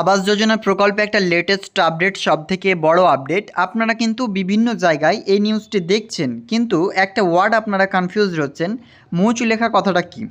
আবাস যোজনা প্রকল্পে একটা latest update সব থেকে বড় আপডেট আপনারা কিন্তু বিভিন্ন জায়গায় এই নিউজটি দেখছেন, কিন্তু একটা ওয়ার্ড আপনারা কনফিউজ হচ্ছেন। মুচু লেখা কথাটা কি?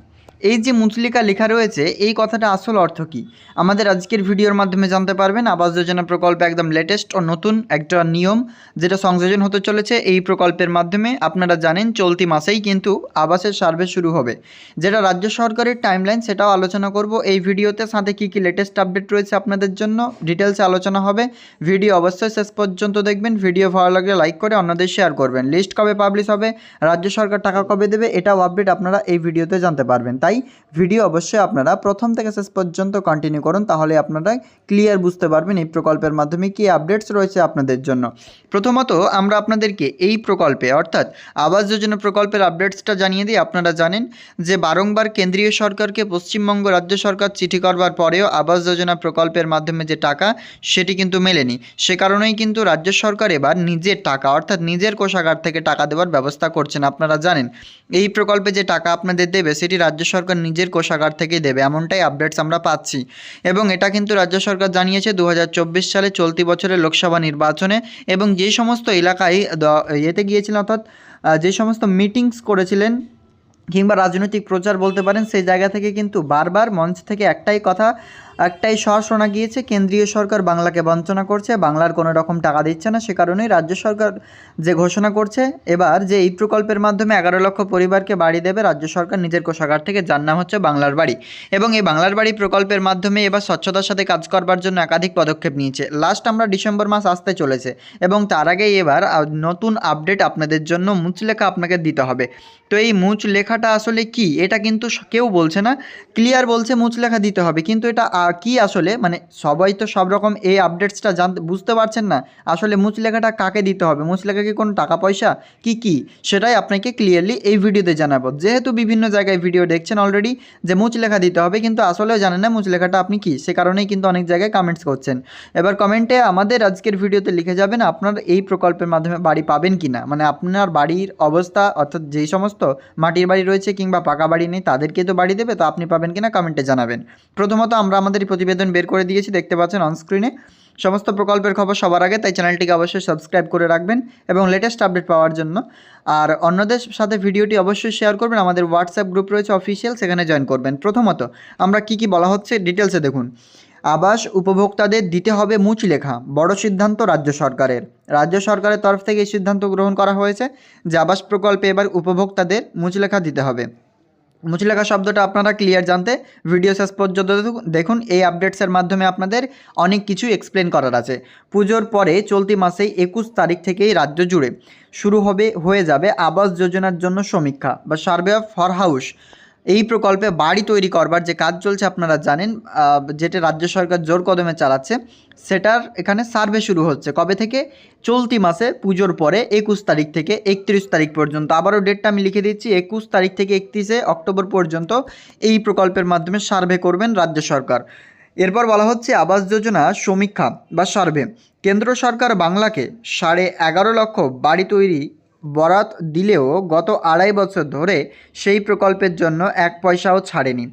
এই যে মুচলিকা লেখা রয়েছে, এই কথাটা আসল অর্থ কী? আমাদের আজকের ভিডিওর মাধ্যমে জানতে পারবেন, আবাস যোজনা প্রকল্পে একদম লেটেস্ট ও নতুন একটা নিয়ম যেটা সংযোজন হতে চলেছে। এই প্রকল্পের মাধ্যমে আপনারা জানেন, চলতি মাসেই কিন্তু আবাসের সার্ভে শুরু হবে। যেটা রাজ্য সরকারের টাইমলাইন সেটাও আলোচনা করব। এই ভিডিওতে সাথে কী কী লেটেস্ট আপডেট রয়েছে আপনাদের জন্য ডিটেলসে আলোচনা হবে। ভিডিও অবশ্যই শেষ পর্যন্ত দেখবেন। ভিডিও ভালো লাগলে লাইক করে অন্যদের শেয়ার করবেন। লিস্ট কবে পাবলিশ হবে, রাজ্য সরকার টাকা কবে দেবে, এটাও আপডেট আপনারা এই ভিডিওতে জানতে পারবেন। তাই ভিডিও অবশ্যই আপনারা প্রথম থেকে শেষ পর্যন্ত কন্টিনিউ করুন, তাহলে আপনারা ক্লিয়ার বুঝতে পারবেন এই প্রকল্পের মাধ্যমে কী আপডেটস রয়েছে আপনাদের জন্য। প্রথমত আমরা আপনাদেরকে এই প্রকল্পে, অর্থাৎ আবাস যোজনা প্রকল্পের আপডেটসটা জানিয়ে দিই। আপনারা জানেন যে বারংবার কেন্দ্রীয় সরকারকে পশ্চিমবঙ্গ রাজ্য সরকার চিঠি করবার পরেও আবাস যোজনা প্রকল্পের মাধ্যমে যে টাকা, সেটি কিন্তু মেলেনি। সে কারণেই কিন্তু রাজ্য সরকার এবার নিজের টাকা, অর্থাৎ নিজের কোষাগার থেকে টাকা দেওয়ার ব্যবস্থা করছেন, আপনারা জানেন। এই প্রকল্পে যে টাকা আপনাদের দেবে, সেটি রাজ্য সরকার নিজের কোষাগার থেকেই দেবে, এমনটাই আপডেটস আমরা পাচ্ছি। এবং এটা কিন্তু রাজ্য সরকার জানিয়েছে দু হাজার চব্বিশ সালে চলতি বছরের লোকসভা নির্বাচনে এবং যে সমস্ত এলাকায় ইয়েতে গিয়েছিলেন অর্থাৎ যে সমস্ত মিটিংস করেছিলেন কিংবা রাজনৈতিক প্রচার বলতে পারেন, সেই জায়গা থেকে কিন্তু বারবার মঞ্চ থেকে একটাই কথা একটাই স্বর শোনা গিয়েছে, কেন্দ্রীয় সরকার বাংলাকে বঞ্চনা করছে, বাংলার কোনো রকম টাকা দিচ্ছে না, সে কারণেই রাজ্য সরকার যে ঘোষণা করছে, এবার যে এই প্রকল্পের মাধ্যমে এগারো লক্ষ পরিবারকে বাড়ি দেবে, রাজ্য সরকার নিজের কোষাগার থেকে, যার নাম হচ্ছে বাংলার বাড়ি। এবং এই বাংলার বাড়ি প্রকল্পের মাধ্যমে এবার স্বচ্ছতার সাথে কাজ করবার জন্য একাধিক পদক্ষেপ নিয়েছে। লাস্ট আমরা ডিসেম্বর মাস আসতে চলেছে, এবং তার আগেই এবার নতুন আপডেট আপনাদের জন্য মুচলেখা আপনাকে দিতে হবে। তো এই মুচ লেখাটা আসলে কি? এটা কিন্তু কেউ বলছে না। ক্লিয়ার বলছে মুচ লেখা দিতে হবে, কিন্তু এটা কি আসলে? মানে সবাই তো সব রকম এই আপডেটসটা জানতে, বুঝতে পারছেন না। আসলে মুচ লেখাটা কাকে দিতে হবে? মুচ লেখা কি কোনো টাকা পয়সা? কি কি? সেটাই আপনাকে ক্লিয়ারলি এই ভিডিওতে জানাব। যেহেতু বিভিন্ন জায়গায় ভিডিও দেখছেন অলরেডি যে মুচ লেখা দিতে হবে, কিন্তু আসলেও জানেন না মুচ লেখাটা আপনি কি? সে কারণেই কিন্তু অনেক জায়গায় কমেন্টস করছেন। এবার কমেন্টে আমাদের আজকের ভিডিওতে লিখে যাবেন, আপনার এই প্রকল্পের মাধ্যমে বাড়ি পাবেন কি না মানে আপনার বাড়ির অবস্থা, অর্থাৎ যেই সমস্ত মাটির বাড়ি রয়েছে কিংবা পাকা বাড়ি নেই, তাদেরকে তো বাড়ি দেবে, তো আপনি পাবেন কি না কমেন্টে জানাবেন। প্রথমত আমরা এই প্রতিবেদন বের করে দিয়েছি, দেখতে পাচ্ছেন অনস্ক্রিনে সমস্ত প্রকল্পের খবর সবার আগে, তাই চ্যানেলটিকে অবশ্যই সাবস্ক্রাইব করে রাখবেন এবং লেটেস্ট আপডেট পাওয়ার জন্য। আর অন্যদের সাথে ভিডিওটি অবশ্যই শেয়ার করবেন, আমাদের হোয়াটসঅ্যাপ গ্রুপ রয়েছে অফিসিয়াল সেখানে জয়েন করবেন। প্রথমত, আমরা কি কি বলা হচ্ছে ডিটেলসে দেখুন। আবাস উপভোক্তাদের দিতে হবে মুচ লেখা বড় সিদ্ধান্ত রাজ্য সরকারের। রাজ্য সরকারের তরফ থেকে এই সিদ্ধান্ত গ্রহণ করা হয়েছে যে আবাস প্রকল্পে এবার উপভোক্তাদের মুচলেখা দিতে হবে। মুচলেখা শব্দটা আপনারা ক্লিয়ার জানতে ভিডিও শেষ পর্যন্ত দেখুন- দেখুন, এই আপডেটসের মাধ্যমে আপনাদের অনেক কিছু এক্সপ্লেন করার আছে। পুজোর পরে চলতি মাসেই একুশ তারিখ থেকেই রাজ্য জুড়ে শুরু হবে, হয়ে যাবে আবাস যোজনার জন্য সমীক্ষা বা সার্ভে অফ ফর হাউস এই প্রকল্পে বাড়ি তৈরি করবার যে কাজ চলছে, আপনারা জানেন যেটা রাজ্য সরকার জোর কদমে চালাচ্ছে, সেটার এখানে সার্ভে শুরু হচ্ছে। কবে থেকে? চলতি মাসে পুজোর পরে একুশ তারিখ থেকে একত্রিশ তারিখ পর্যন্ত। আবারও ডেটটা আমি লিখে দিচ্ছি, একুশ তারিখ থেকে একত্রিশে অক্টোবর পর্যন্ত এই প্রকল্পের মাধ্যমে সার্ভে করবেন রাজ্য সরকার। এরপর বলা হচ্ছে, আবাস যোজনা সমীক্ষা বা সার্ভে। কেন্দ্র সরকার বাংলাকে সাড়ে এগারো লক্ষ বাড়ি তৈরি বরাত দিলেও গত আড়াই বছর ধরে সেই প্রকল্পের জন্য এক পয়সাও ছাড়েনি।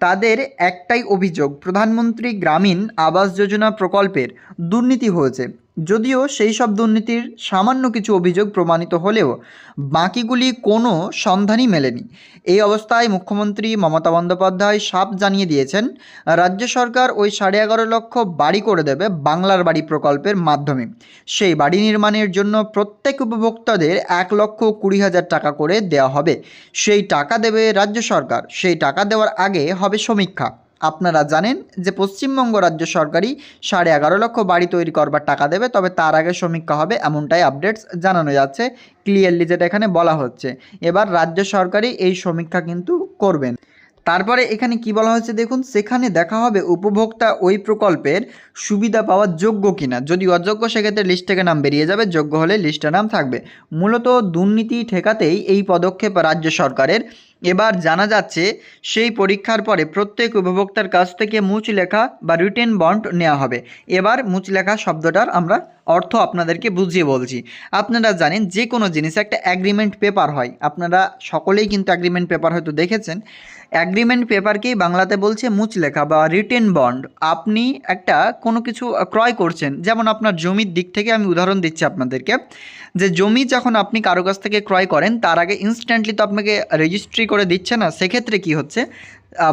তাদের একটাই অভিযোগ, প্রধানমন্ত্রী গ্রামীণ আবাস যোজনা প্রকল্পের দুর্নীতি হয়েছে। যদিও সেই সব দুর্নীতির সামান্য কিছু অভিযোগ প্রমাণিত হলেও বাকিগুলি কোনো সন্ধানই মেলেনি। এই অবস্থায় মুখ্যমন্ত্রী মমতা বন্দ্যোপাধ্যায় সাপ জানিয়ে দিয়েছেন, রাজ্য সরকার ওই সাড়ে এগারো লক্ষ বাড়ি করে দেবে বাংলার বাড়ি প্রকল্পের মাধ্যমে। সেই বাড়ি নির্মাণের জন্য প্রত্যেক উপভোক্তাদের এক লক্ষ কুড়ি হাজার টাকা করে দেওয়া হবে। সেই টাকা দেবে রাজ্য সরকার, সেই টাকা দেওয়ার আগে হবে সমীক্ষা। আপনারা জানেন যে পশ্চিমবঙ্গ রাজ্য সরকারই সাড়ে এগারো লক্ষ বাড়ি তৈরি করবার টাকা দেবে, তবে তার আগে সমীক্ষা হবে এমনটাই আপডেটস জানানো যাচ্ছে। ক্লিয়ারলি যেটা এখানে বলা হচ্ছে। এবার রাজ্য সরকারই এই সমীক্ষা কিন্তু করবেন। তারপরে এখানে কি বলা হয়েছে দেখুন? সেখানে দেখা হবে উপভোক্তা ওই প্রকল্পের সুবিধা পাওয়ার যোগ্য কিনা। যদি অযোগ্য, সেক্ষেত্রে লিস্ট থেকে নাম বেরিয়ে যাবে। যোগ্য হলে লিস্টে নাম থাকবে। মূলত দুর্নীতি ঠেকাতেই এই পদক্ষেপ রাজ্য সরকারের। এবার জানা যাচ্ছে, সেই পরীক্ষার পরে প্রত্যেক উপভোক্তার কাছ থেকে মুচ লেখা বা রিটেন বন্ড নেওয়া হবে। এবার মুচ লেখা শব্দটার আমরা অর্থ আপনাদেরকে বুঝিয়ে বলছি। আপনারা জানেন, যে কোনো জিনিস একটা অ্যাগ্রিমেন্ট পেপার হয়। আপনারা সকলেই কিন্তু অ্যাগ্রিমেন্ট পেপার হয়তো দেখেছেন। অ্যাগ্রিমেন্ট পেপারকেই বাংলাতে বলছে মুচলেখা বা রিটেন বন্ড আপনি একটা কোনো কিছু ক্রয় করছেন, যেমন আপনার জমির দিক থেকে আমি উদাহরণ দিচ্ছি আপনাদেরকে, যে জমি যখন আপনি কারও কাছ থেকে ক্রয় করেন, তার আগে ইনস্ট্যান্টলি তো আপনাকে রেজিস্ট্রি করে দিচ্ছে না, সেক্ষেত্রে কি হচ্ছে?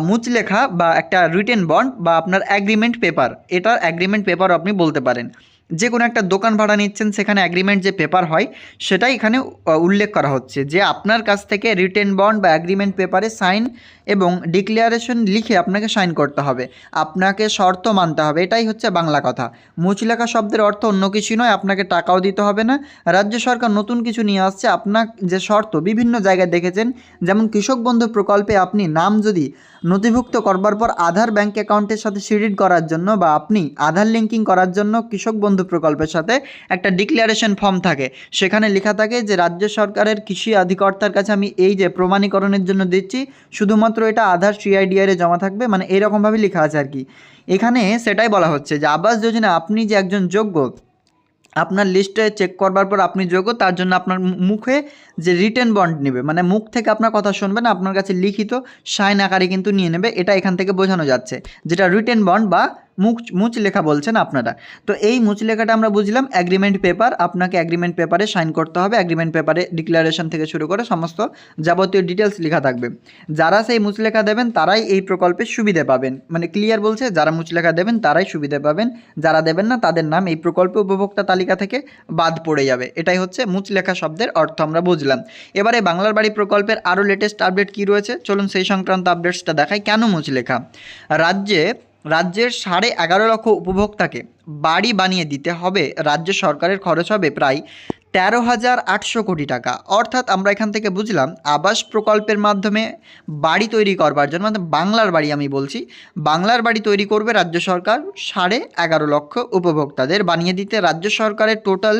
মুচলেখা বা একটা রিটেন বন্ড বা আপনার অ্যাগ্রিমেন্ট পেপার এটা অ্যাগ্রিমেন্ট পেপার আপনি বলতে পারেন। যে কোনো একটা দোকান ভাড়া নিচ্ছেন, সেখানে অ্যাগ্রিমেন্ট যে পেপার হয়, সেটাই এখানে উল্লেখ করা হচ্ছে যে আপনার কাছ থেকে রিটেন বন্ড বা অ্যাগ্রিমেন্ট পেপারে সাইন এবং ডিক্লারেশন লিখে আপনাকে সাইন করতে হবে। আপনাকে শর্ত মানতে হবে, এটাই হচ্ছে বাংলা কথা। মুচলেখা শব্দের অর্থ অন্য কিছু নয়, আপনাকে টাকাও দিতে হবে না। রাজ্য সরকার নতুন কিছু নিয়ে আসছে, আপনার যে শর্ত, বিভিন্ন জায়গায় দেখেছেন, যেমন কৃষক বন্ধু প্রকল্পে আপনি নাম যদি নথিভুক্ত করবার পর আধার ব্যাংক অ্যাকাউন্টের সাথে সিডিট করার জন্য বা আপনি আধার লিঙ্কিং করার জন্য কৃষক বন্ধু প্রকল্পের সাথে একটা ডিক্লারেশন ফর্ম থাকে। সেখানে লেখা থাকে যে, রাজ্য সরকারের কৃষি অধিকর্তার কাছে আমি এই যে প্রমাণীকরণের জন্য দিচ্ছি, শুধুমাত্র এটা আধার সিআইডিআরে জমা থাকবে। মানে এরকমভাবে লেখা আছে আর কি। এখানে সেটাই বলা হচ্ছে যে, আবাস যোজনা আপনি যে একজন যোগ্য আপনার লিস্টে চেক করবার পর আপনি যোগ্য, তার জন্য আপনার মুখে যে রিটেন বন্ড নেবে মানে মুখ থেকে আপনার কথা শুনবে না, আপনার কাছে লিখিত সাইন আকারে কিন্তু নিয়ে নেবে, এটা এখান থেকে বোঝানো যাচ্ছে। যেটা রিটেন বন্ড বা মুখ মুচ লেখা বলছেন আপনারা। তো এই মুচ লেখাটা আমরা বুঝলাম অ্যাগ্রিমেন্ট পেপার আপনাকে অ্যাগ্রিমেন্ট পেপারে সাইন করতে হবে অ্যাগ্রিমেন্ট পেপারে ডিক্লারেশন থেকে শুরু করে সমস্ত যাবতীয় ডিটেলস লেখা থাকবে। যারা সেই মুচলেখা দেবেন, তারাই এই প্রকল্পের সুবিধা পাবেন। মানে ক্লিয়ার বলছে, যারা মুচলেখা দেবেন, তারাই সুবিধা পাবেন। যারা দেবেন না, তাদের নাম এই প্রকল্প উপভোক্তা তালিকা থেকে বাদ পড়ে যাবে। এটাই হচ্ছে মুচলেখা শব্দের অর্থ, আমরা বুঝলাম। এবারে বাংলার বাড়ি প্রকল্পের আরও লেটেস্ট আপডেট কী রয়েছে? চলুন সেই সংক্রান্ত আপডেটসটা দেখাই, কেন মুচলেখা? রাজ্যে রাজ্যের সাড়ে এগারো লক্ষ উপভোক্তাকে বাড়ি বানিয়ে দিতে হবে, রাজ্য সরকারের খরচ হবে প্রায় তেরো হাজার আটশো কোটি টাকা। অর্থাৎ আমরা এখান থেকে বুঝলাম, আবাস প্রকল্পের মাধ্যমে বাড়ি তৈরি করবার জন্য মানে বাংলার বাড়ি আমি বলছি, বাংলার বাড়ি তৈরি করবে রাজ্য সরকার সাড়ে এগারো লক্ষ উপভোক্তাদের। বানিয়ে দিতে রাজ্য সরকারের টোটাল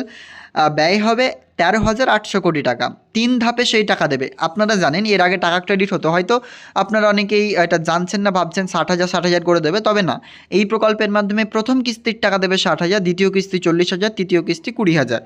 ব্যয় হবে তেরো হাজার আটশো কোটি টাকা। তিন ধাপে সেই টাকা দেবে। আপনারা জানেন, এর আগে টাকা ক্রেডিট হতো। হয়তো আপনারা অনেকেই এটা জানছেন না, ভাবছেন ষাট হাজার ষাট হাজার করে দেবে, তবে না। এই প্রকল্পের মাধ্যমে প্রথম কিস্তির টাকা দেবে ষাট হাজার, দ্বিতীয় কিস্তি চল্লিশ হাজার, তৃতীয় কিস্তি কুড়ি হাজার।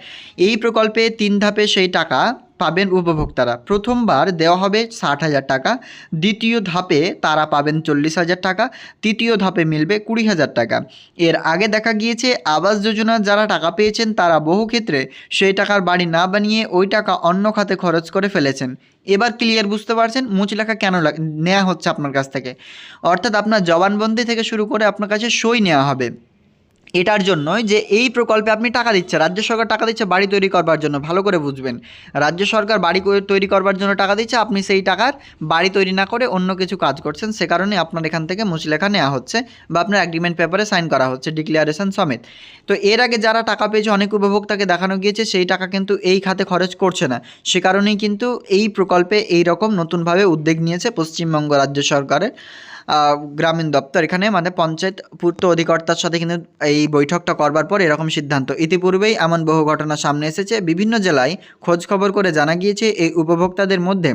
এই প্রকল্পে তিন ধাপে সেই টাকা পাবেন উপভোক্তারা। প্রথমবার দেওয়া হবে ষাট হাজার টাকা, দ্বিতীয় ধাপে তারা পাবেন চল্লিশ হাজার টাকা, তৃতীয় ধাপে মিলবে কুড়ি হাজার টাকা। এর আগে দেখা গিয়েছে, আবাস যোজনা যারা টাকা পেয়েছেন, তারা বহু ক্ষেত্রে সেই টাকার বাড়ি না বানিয়ে ওই টাকা অন্য খাতে খরচ করে ফেলেছেন। এবার ক্লিয়ার বুঝতে পারছেন মুচলেখা কেন নেওয়া হচ্ছে আপনার কাছ থেকে। অর্থাৎ আপনার জবানবন্দি থেকে শুরু করে আপনার কাছে সই নেওয়া হবে। এটার জন্যই যে এই প্রকল্পে আপনি টাকা দিচ্ছে রাজ্য সরকার টাকা দিচ্ছে বাড়ি তৈরি করবার জন্য, ভালো করে বুঝবেন। রাজ্য সরকার বাড়ি তৈরি করবার জন্য টাকা দিচ্ছে, আপনি সেই টাকার বাড়ি তৈরি না করে অন্য কিছু কাজ করছেন, সে কারণে আপনার এখান থেকে মুচলেখা নেওয়া হচ্ছে বা আপনার অ্যাগ্রিমেন্ট পেপারে সাইন করা হচ্ছে ডিক্লারেশন সমেত। তো এর আগে যারা টাকা পেয়েছে, অনেক উপভোক্তাকে দেখানো গিয়েছে, সেই টাকা কিন্তু এই খাতে খরচ করছে না। সে কারণেই কিন্তু এই প্রকল্পে এই রকম নতুনভাবে উদ্যোগ নিয়েছে পশ্চিমবঙ্গ রাজ্য সরকারের। গ্রামীণ দপ্তর। এখানে মানে পঞ্চায়েত পূর্ত অধিকর্তার সাথে কিন্তু এই বৈঠকটা করবার পর এরকম সিদ্ধান্ত। ইতিপূর্বেই এমন বহু ঘটনা সামনে এসেছে। বিভিন্ন জেলায় খোঁজ খবর করে জানা গিয়েছে, এই উপভোক্তাদের মধ্যে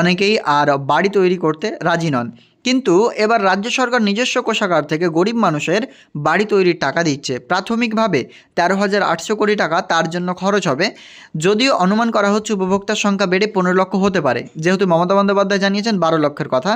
অনেকেই আর বাড়ি তৈরি করতে রাজি নন। কিন্তু এবার রাজ্য সরকার নিজস্ব কোষাগার থেকে গরিব মানুষের বাড়ি তৈরির টাকা দিচ্ছে। প্রাথমিকভাবে তেরো হাজার আটশো কোটি টাকা তার জন্য খরচ হবে। যদিও অনুমান করা হচ্ছে উপভোক্তার সংখ্যা বেড়ে পনেরো লক্ষ হতে পারে। যেহেতু মমতা বন্দ্যোপাধ্যায় জানিয়েছেন বারো লক্ষের কথা,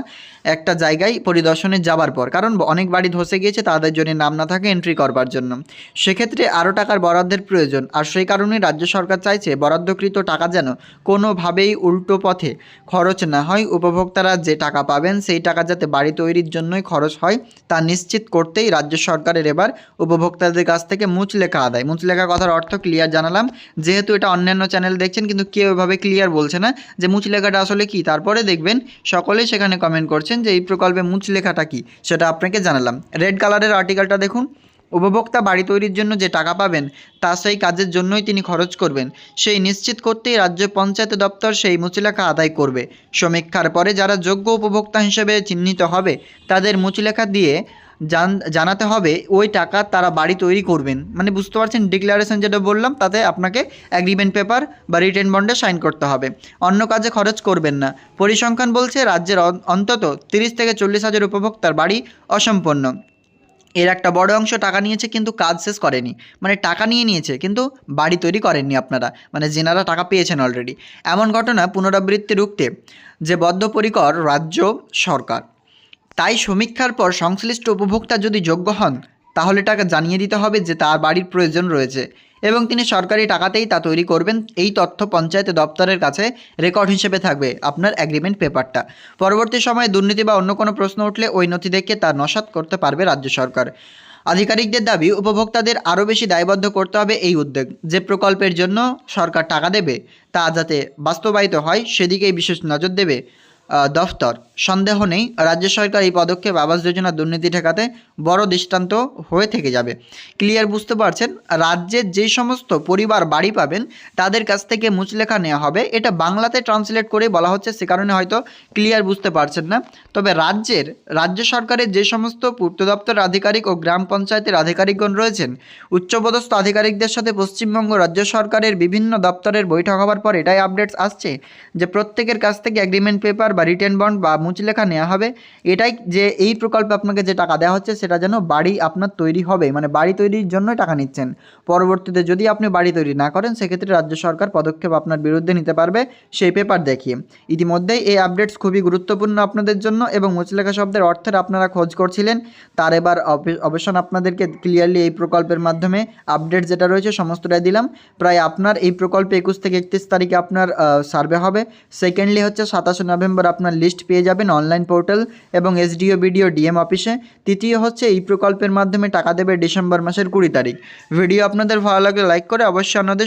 একটা জায়গায় পরিদর্শনে যাবার পর। কারণ অনেক বাড়ি ধসে গিয়েছে, তাদের জন্য নাম না থাকে এন্ট্রি করবার জন্য। সেক্ষেত্রে আরও টাকার বরাদ্দের প্রয়োজন। আর সেই কারণে রাজ্য সরকার চাইছে বরাদ্দকৃত টাকা যেন কোনোভাবেই উল্টো পথে খরচ না হয়। উপভোক্তারা যে টাকা পাবেন, সেই টাকা বাড়ি তৈরির জন্যই খরচ হয়, তা নিশ্চিত করতেই রাজ্য সরকারের এবার উপভোক্তাদের কাছ থেকে মুচ লেখা আদায়। মুচলেখা কথার অর্থ ক্লিয়ার জানালাম। যেহেতু এটা অন্যান্য চ্যানেল দেখছেন, কিন্তু কেউ এভাবে ক্লিয়ার বলছে না যে মুচ লেখাটা আসলে কি। তারপরে দেখবেন সকলেই সেখানে কমেন্ট করছেন যে এই প্রকল্পে মুচলেখাটা কি, সেটা আপনাকে জানালাম। রেড কালারের আর্টিকেলটা দেখুন। উপভোক্তা বাড়ি তৈরির জন্য যে টাকা পাবেন, তা সেই কাজের জন্যই তিনি খরচ করবেন। সেই নিশ্চিত করতেই রাজ্য পঞ্চায়েত দপ্তর সেই মুচিলেখা আদায় করবে। সমীক্ষার পরে যারা যোগ্য উপভোক্তা হিসেবে চিহ্নিত হবে, তাদের মুচিলেখা দিয়ে জান, জানাতে হবে ওই টাকা তারা বাড়ি তৈরি করবেন। মানে বুঝতে পারছেন? ডিক্লারেশন যেটা বললাম, তাতে আপনাকে অ্যাগ্রিমেন্ট পেপার বা রিটেন বন্ডে সাইন করতে হবে। অন্য কাজে খরচ করবেন না। পরিসংখ্যান বলছে, রাজ্যের অন্তত তিরিশ থেকে চল্লিশ হাজার উপভোক্তার বাড়ি অসম্পন্ন। এর একটা বড় অংশ টাকা নিয়েছে, কিন্তু কাজ শেষ করেনি। মানে টাকা নিয়ে নিয়েছে, কিন্তু বাড়ি তৈরি করেননি আপনারা। মানে যেনারা টাকা পেয়েছেন অলরেডি এমন ঘটনা পুনরাবৃত্তি রুখতে যে বদ্ধপরিকর রাজ্য সরকার। তাই সমীক্ষার পর সংশ্লিষ্ট উপভোক্তা যদি যোগ্য হন, তাহলে টাকা জানিয়ে দিতে হবে যে তার বাড়ির প্রয়োজন রয়েছে। এবং তিনি সরকারি টাকাতেই তা তৈরি করবেন। এই তথ্য পঞ্চায়েত দপ্তরের কাছে রেকর্ড হিসেবে থাকবে আপনার অ্যাগ্রিমেন্ট পেপারটা পরবর্তী সময়ে দুর্নীতি বা অন্য কোনো প্রশ্ন উঠলে ওই নথি দেখে তা নস্যাৎ করতে পারবে রাজ্য সরকার। আধিকারিকদের দাবি, উপভোক্তাদের আরও বেশি দায়বদ্ধ করতে হবে এই উদ্যোগ। যে প্রকল্পের জন্য সরকার টাকা দেবে, তা যাতে বাস্তবায়িত হয়, সেদিকেই বিশেষ নজর দেবে দফতর। সন্দেহ নেই, রাজ্য সরকার এই পদক্ষেপ আবাস যোজনা দুর্নীতি ঠেকাতে বড় দৃষ্টান্ত হয়ে থেকে যাবে। ক্লিয়ার বুঝতে পারছেন, রাজ্যের যে সমস্ত পরিবার বাড়ি পাবেন, তাদের কাছ থেকে মুচলেখা নেওয়া হবে। এটা বাংলাতে ট্রান্সলেট করে বলা হচ্ছে, সে কারণে হয়তো ক্লিয়ার বুঝতে পারছেন না। তবে রাজ্যের, রাজ্য সরকারের যে সমস্ত পূর্ত দপ্তরের আধিকারিক ও গ্রাম পঞ্চায়েতের আধিকারিকগণ রয়েছেন, উচ্চপদস্থ আধিকারিকদের সাথে পশ্চিমবঙ্গ রাজ্য সরকারের বিভিন্ন দপ্তরের বৈঠক হওয়ার পর এটাই আপডেটস আসছে যে প্রত্যেকের কাছ থেকে অ্যাগ্রিমেন্ট পেপার বা রিটার্ন বন্ড বা মুচলেখা নেওয়া হবে, এটাই যে এই প্রকল্পে আপনাকে যে টাকা দেওয়া হচ্ছে, সেটা যেন বাড়ি আপনার তৈরি হবে মানে বাড়ি তৈরির জন্যই টাকা নিচ্ছেন। পরবর্তীতে যদি আপনি বাড়ি তৈরি না করেন, সেক্ষেত্রে রাজ্য সরকার পদক্ষেপ আপনার বিরুদ্ধে নিতে পারবে, সেই পেপার দেখিয়ে। ইতিমধ্যেই এই আপডেটস খুবই গুরুত্বপূর্ণ আপনাদের জন্য এবং মুচলেখা শব্দের অর্থের আপনারা খোঁজ করছিলেন। তার এবার অবে- অবসান আপনাদেরকে ক্লিয়ারলি এই প্রকল্পের মাধ্যমে আপডেট যেটা রয়েছে, সমস্তটাই দিলাম। প্রায় আপনার এই প্রকল্পে একুশ থেকে একত্রিশ তারিখে আপনার সার্ভে হবে। সেকেন্ডলি হচ্ছে সাতাশে নভেম্বর আপনার লিস্ট পেয়ে যাবেন অনলাইন পোর্টাল এবং এসডিও বিডিও ডিএম অফিসে তৃতীয় হচ্ছে, এই প্রকল্পের মাধ্যমে টাকা দেবে ডিসেম্বর মাসের কুড়ি তারিখ। ভিডিও আপনাদের ভালো লাগলে লাইক করে অবশ্যই অন্যদের